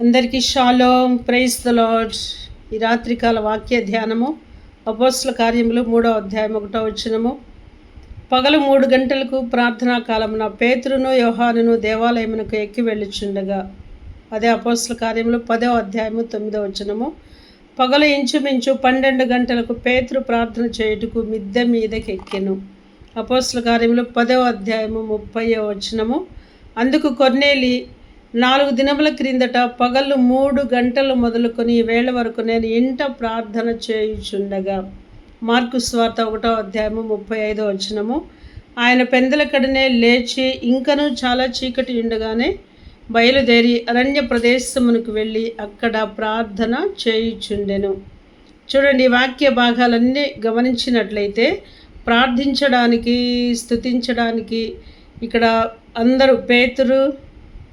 అందరికీ shalom praise the lord. ఈ రాత్రికాల వాక్య ధ్యానము అపోస్ల కార్యములు మూడో అధ్యాయం ఒకటో వచ్చినము పగలు మూడు గంటలకు ప్రార్థనా కాలమున పేతురును యోహానును దేవాలయమునకు ఎక్కి వెళ్ళుచుండగా అదే అపోస్ల కార్యములు పదో అధ్యాయము తొమ్మిదో వచనము. పగలు ఇంచుమించు పన్నెండు గంటలకు పేతురు ప్రార్థన చేయుటకు మిద్దె మీదకి ఎక్కెను. అపోస్ల కార్యములు పదో అధ్యాయము ముప్పయో వచనము. అందుకు కొన్నేలి నాలుగు దినముల క్రిందట పగలు మూడు గంటలు మొదలుకొని వేళ వరకు నేను ఇంట ప్రార్థన చేయుచుండగా మార్కు స్వార్త ఒకటో అధ్యాయము ముప్పై ఐదో వచనము ఆయన పెందలకడనే లేచి ఇంకనూ చాలా చీకటి ఉండగానే బయలుదేరి అరణ్య ప్రదేశమునకు వెళ్ళి అక్కడ ప్రార్థన చేయుచుండెను. చూడండి వాక్య భాగాలన్నీ గమనించినట్లయితే ప్రార్థించడానికి స్థుతించడానికి ఇక్కడ అందరూ పేతురు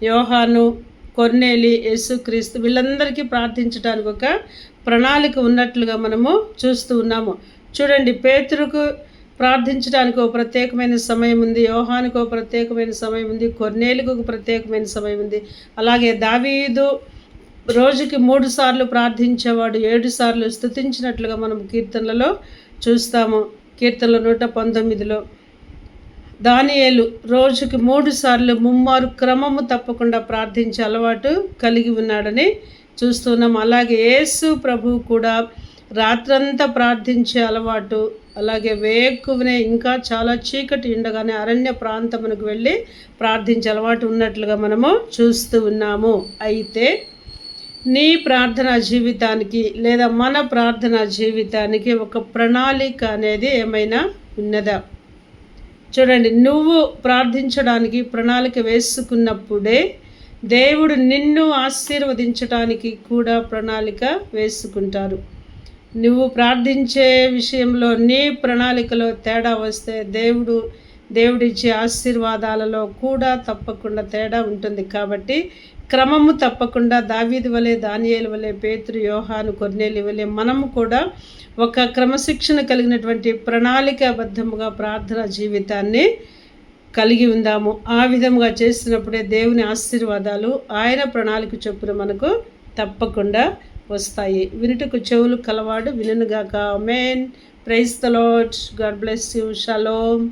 యోహాను కొర్నేలి యేసుక్రీస్తు వీళ్ళందరికీ ప్రార్థించడానికి ఒక ప్రణాళిక ఉన్నట్లుగా మనము చూస్తూ ఉన్నాము. చూడండి పేతురుకు ప్రార్థించడానికి ఒక ప్రత్యేకమైన సమయం ఉంది యోహానికి ఒక ప్రత్యేకమైన సమయం ఉంది కొర్నేలికి ఒక ప్రత్యేకమైన సమయం ఉంది. అలాగే దావీదు రోజుకి మూడు సార్లు ప్రార్థించేవాడు ఏడు సార్లు స్థుతించినట్లుగా మనం కీర్తనలలో చూస్తాము. కీర్తనల నూట పంతొమ్మిదిలో దానియేలు రోజుకి మూడు సార్లు ముమ్మారు క్రమము తప్పకుండా ప్రార్థించే అలవాటు కలిగి ఉన్నాడని చూస్తున్నాం. అలాగే యేసు ప్రభు కూడా రాత్రంతా ప్రార్థించే అలవాటు అలాగే వేకువనే ఇంకా చాలా చీకటి ఉండగానే అరణ్య ప్రాంతమునకు వెళ్ళి ప్రార్థించే అలవాటు ఉన్నట్లుగా మనము చూస్తూ ఉన్నాము. అయితే నీ ప్రార్థనా జీవితానికి లేదా మన ప్రార్థనా జీవితానికి ఒక ప్రణాళిక అనేది ఏమైనా ఉన్నదా? చూడండి నువ్వు ప్రార్థించడానికి ప్రణాళిక వేసుకున్నప్పుడే దేవుడు నిన్ను ఆశీర్వదించడానికి కూడా ప్రణాళిక వేసుకుంటారు. నువ్వు ప్రార్థించే విషయంలో నీ ప్రణాళికలో తేడా వస్తే దేవుడు దేవుడిచ్చే ఆశీర్వాదాలలో కూడా తప్పకుండా తేడా ఉంటుంది. కాబట్టి క్రమము తప్పకుండా దావీది వలె దానియేలు వలె పేతురు యోహాను కొర్నేలి వలె మనము కూడా ఒక క్రమశిక్షణ కలిగినటువంటి ప్రణాళికాబద్ధముగా ప్రార్థన జీవితాన్ని కలిగి ఉందాము. ఆ విధముగా చేసినప్పుడే దేవుని ఆశీర్వాదాలు ఆయన ప్రణాళిక చొప్పున మనకు తప్పకుండా వస్తాయి. వినుటకు చెవులు కలవాడు వినుగాక main praise the Lord God bless you. Shalom.